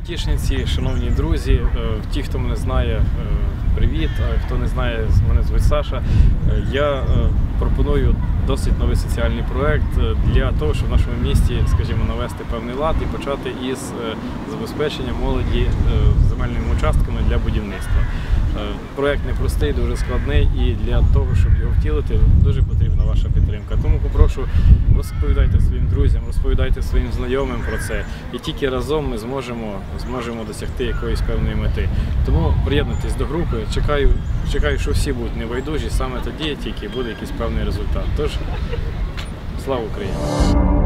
Айтішниці, шановні друзі, е, ті, хто мене знає, е, привіт. А хто не знає, мене звуть Саша. Е, Я пропоную досить новий соціальний проект для того, щоб в нашому місті, скажімо, навести певний лад і почати із забезпечення молоді земельними участками для будівництва. Проект непростий, дуже складний, і для того, щоб його втілити, дуже потрібна ваша. Попрошу розповідайте своїм друзям, розповідайте своїм знайомим про це, і тільки разом ми зможемо, зможемо досягти якоїсь певної мети. Тому приєднуйтесь до групи. Чекаю, чекаю, що всі будуть небайдужі. Саме тоді тільки буде якийсь певний результат. Тож слава Україні!